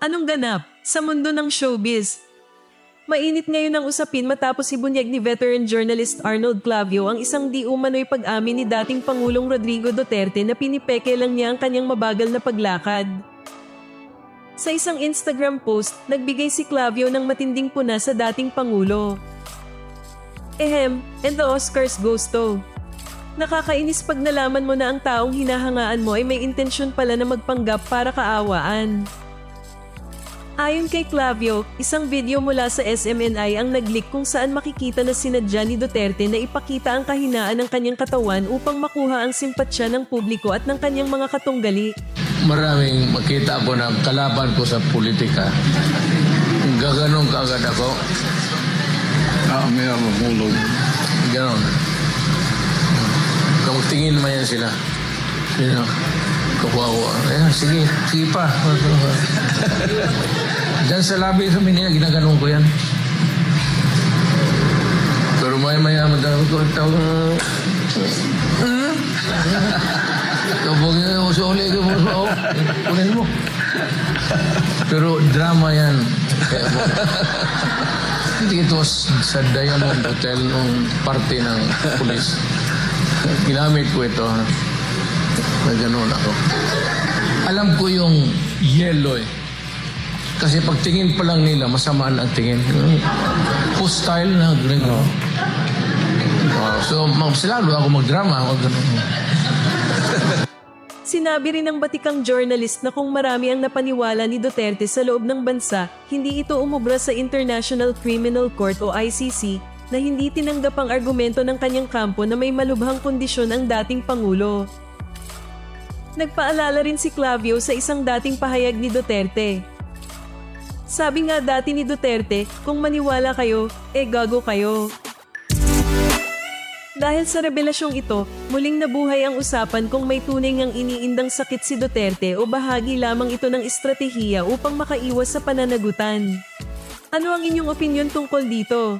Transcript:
Anong ganap sa mundo ng showbiz? Mainit ngayon ang usapin matapos ibunyag ni veteran journalist Arnold Clavio ang isang di umano'y pag-amin ni dating Pangulong Rodrigo Duterte na pinipeke lang niya ang kanyang mabagal na paglakad. Sa isang Instagram post, nagbigay si Clavio ng matinding puna sa dating Pangulo. Ehem, and the Oscars goes to. Nakakainis pag nalaman mo na ang taong hinahangaan mo ay may intensyon pala na magpanggap para kaawaan. Ayon kay Clavio, isang video mula sa SMNI ang nag-leak kung saan makikita na sinadya ni Duterte na ipakita ang kahinaan ng kanyang katawan upang makuha ang simpatsya ng publiko at ng kanyang mga katunggali. Maraming makita ko na kalaban ko sa politika. Gaganong kaagad ako. Ah, may mamulog. Ganon. Kung tingin mo yan sila. Sino? Kawawa. Ayan, sige, sige pa. Diyan sa labi sa minila, ginaganong ko yan. Pero may maya madami ko tawag. Kapag yun, usuli ka mo sa kunin mo. Pero drama yan. Kaya mo, hindi ito sa Diamond Hotel nung parte ng pulis. Ginamit ko ito. Na gano'n ako. Alam ko yung yellow eh. Kasi pag tingin pa lang nila, masamaan ang tingin. Hostile na gano'n. So, mag- silalo ako magdrama. Ako gano'n. Sinabi rin ng batikang journalist na kung marami ang napaniwala ni Duterte sa loob ng bansa, hindi ito umubra sa International Criminal Court o ICC na hindi tinanggap ang argumento ng kanyang kampo na may malubhang kondisyon ang dating Pangulo. Nagpaalala rin si Clavio sa isang dating pahayag ni Duterte. Sabi nga dati ni Duterte, kung maniwala kayo, eh gago kayo. Dahil sa revelasyong ito, muling nabuhay ang usapan kung may tunay ngang iniindang sakit si Duterte o bahagi lamang ito ng estratehiya upang makaiwas sa pananagutan. Ano ang inyong opinion tungkol dito?